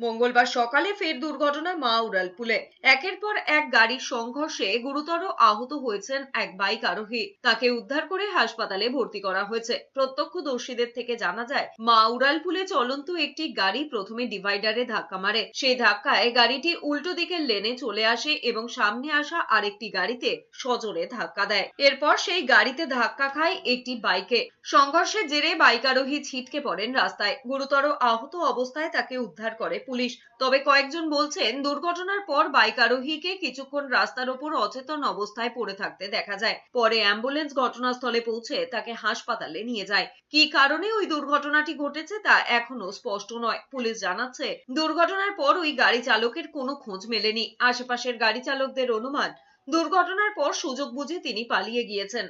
মঙ্গলবার সকালে ফের দুর্ঘটনা মা উড়ালপুলে। একের পর এক গাড়ির সংঘর্ষে গুরুতর আহত হয়েছেন এক বাইক আরোহী। তাকে উদ্ধার করে হাসপাতালে ভর্তি করা হয়েছে। প্রত্যক্ষদর্শীদের থেকে জানা যায়, মা উড়ালপুলে চলন্ত একটি গাড়ি প্রথমে ডিভাইডারে ধাক্কা মারে। সেই ধাক্কায় গাড়িটি উল্টো দিকের লেনে চলে আসে এবং সামনে আসা আরেকটি গাড়িতে সজোরে ধাক্কা দেয়। এরপর সেই গাড়িতে ধাক্কা খায় একটি বাইকে। সংঘর্ষের জেরে বাইক আরোহী ছিটকে পড়েন রাস্তায়। গুরুতর আহত অবস্থায় তাকে উদ্ধার করে পুলিশ। তবে কয়েকজন বলছেন, দুর্ঘটনার পর বাইক আরোহীকে কিছুক্ষণ রাস্তার ওপর অচেতন অবস্থায় পড়ে থাকতে দেখা যায়। পরে অ্যাম্বুলেন্স ঘটনাস্থলে পৌঁছে তাকে হাসপাতালে নিয়ে যায়। কি কারণে ওই দুর্ঘটনাটি ঘটেছে তা এখনও স্পষ্ট নয়। পুলিশ জানাচ্ছে, দুর্ঘটনার পর ওই গাড়ি চালকের কোনো খোঁজ মেলেনি। আশেপাশের গাড়ি চালকদের অনুমান, দুর্ঘটনার পর সুযোগ বুঝে তিনি পালিয়ে গিয়েছেন।